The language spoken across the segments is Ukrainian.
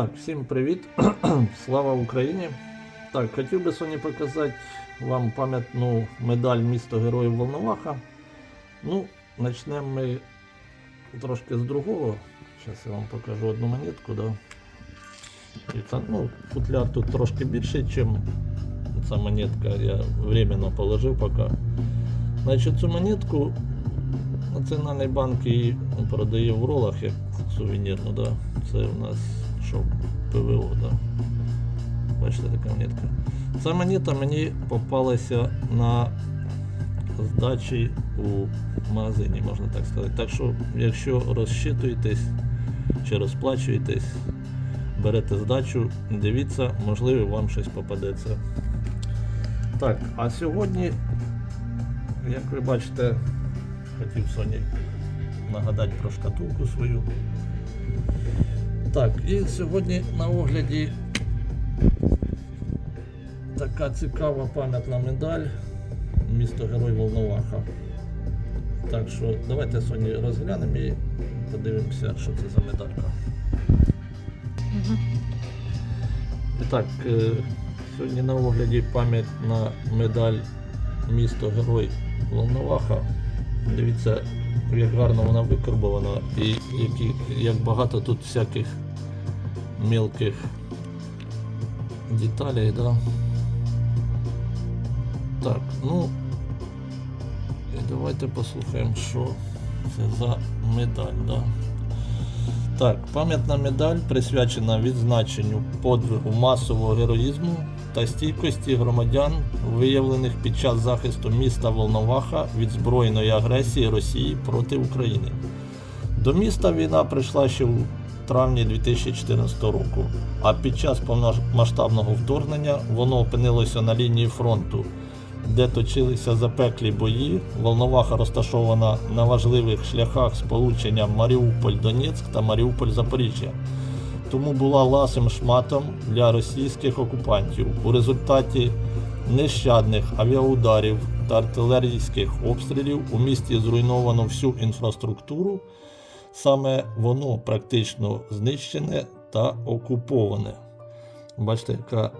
Так, всім привіт! Слава Україні! Так, хотів би сьогодні показати вам пам'ятну медаль місто Героїв Волноваха. Ну, почнемо ми трошки з другого. Зараз я вам покажу одну монетку, да. І це, ну, футляр тут трошки більший, ніж ця монетка. Я временно положив поки. Значить, цю монетку Національний банк її продає в ролах як сувенірну, да. Це у нас що ПВО, да. Бачите, така монетка. Ця монета мені попалася на здачі у магазині, можна так сказати. Так що, якщо розчитуєтесь чи розплачуєтесь, берете здачу, дивіться, можливо, вам щось попадеться. Так, а сьогодні, як ви бачите, хотів Соні нагадати про шкатулку свою. Так, і сьогодні на огляді така цікава пам'ятна медаль місто Герой Волноваха. Так що давайте сьогодні розглянемо і подивимося, що це за медалька. І так, е, сьогодні на огляді пам'ятна медаль місто Герой Волноваха. Дивіться, як гарно вона викарбована і які, як багато тут всяких мелких деталей, да. Так, ну і давайте послухаємо, що це за медаль, да. Так, пам'ятна медаль присвячена відзначенню подвигу масового героїзму та стійкості громадян, виявлених під час захисту міста Волноваха від збройної агресії Росії проти України. До міста війна прийшла ще у травні 2014 року, а під час повномасштабного вторгнення воно опинилося на лінії фронту, де точилися запеклі бої. Волноваха розташована на важливих шляхах сполучення Маріуполь-Донецьк та Маріуполь-Запоріжжя. Тому була ласим шматом для російських окупантів. У результаті нещадних авіаударів та артилерійських обстрілів у місті зруйновано всю інфраструктуру. Саме воно практично знищене та окуповане. Бачите, яка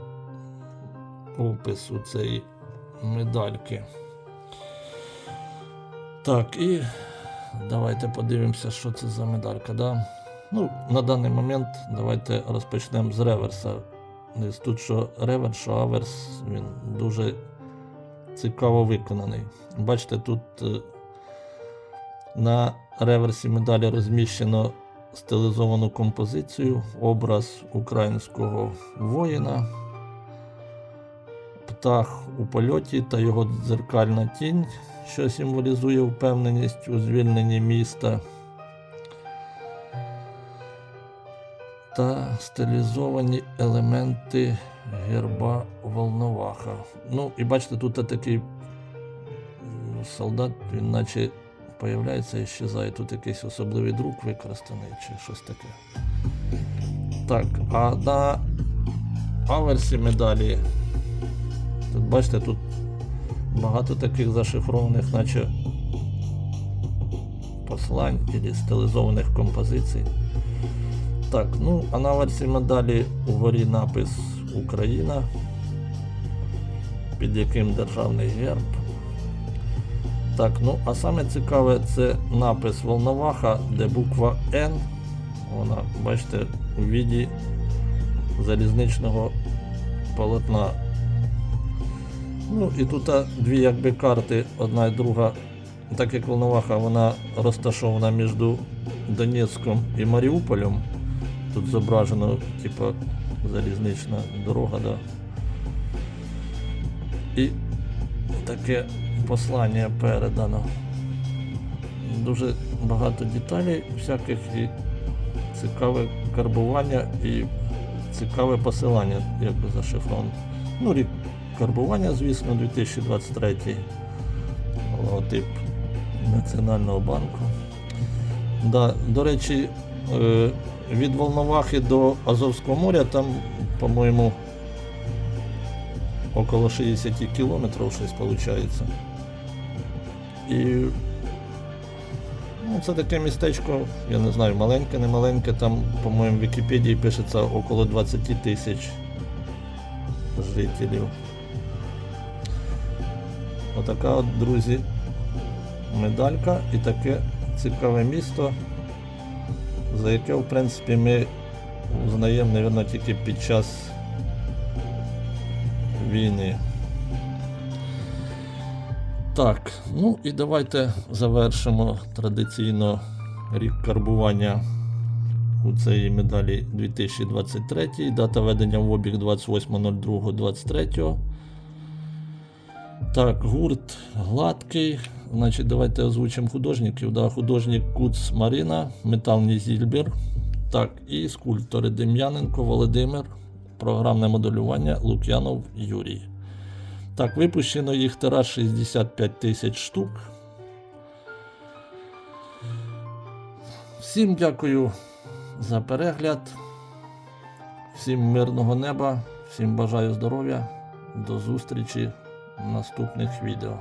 опис у цієї медальки. Так, і давайте подивимося, що це за медалька. Да? Ну, на даний момент давайте розпочнемо з реверса. Тут що реверс, що аверс, він дуже цікаво виконаний. Бачите, тут е, на реверсі медалі розміщено стилізовану композицію, образ українського воїна, птах у польоті та його дзеркальна тінь, що символізує впевненість у звільненні міста. Та стилізовані елементи герба Волноваха. Ну, і бачите, тут такий солдат, він наче появляється і щезає. Тут якийсь особливий друк використаний чи щось таке. Так, а на аверсі медалі. Тут бачите, тут багато таких зашифрованих, наче послань і стилізованих композицій. Так, ну а на версії медалі угорі напис Україна, під яким державний герб. Так, ну а саме цікаве це напис Волноваха, де буква Н, вона, бачите, у віді залізничного полотна. Ну і тут дві якби карти, одна і друга. Так як Волноваха, вона розташована між Донецьком і Маріуполем. Тут зображено, типу, залізнична дорога, да. І таке послання передано. Дуже багато деталей всяких і цікаве карбування і цікаве посилання, якби зашифровано. Ну, рік карбування, звісно, 2023 логотип Національного банку. Да, до речі, від Волновахи до Азовського моря там, по-моєму, около 60 кілометрів щось виходить. І Ну, це таке містечко, я не знаю, маленьке, не маленьке, там, по-моєму, в Вікіпедії пишеться около 20 тисяч жителів. Отака от, друзі, медалька і таке цікаве місто, за яке, в принципі, ми узнаємо, мабуть, тільки під час війни. Так, ну і давайте завершимо традиційно рік карбування у цій медалі 2023. Дата ведення в обіг 28.02.23. Так, гурт гладкий. Значить, давайте озвучимо художників. Да, художник Куц Марина, Металний Зільбір. Так, і скульптори Дем'яненко Володимир, програмне моделювання Лук'янов Юрій. Так, випущено їх тираж 65 тисяч штук. Всім дякую за перегляд. Всім мирного неба, всім бажаю здоров'я. До зустрічі наступних відео.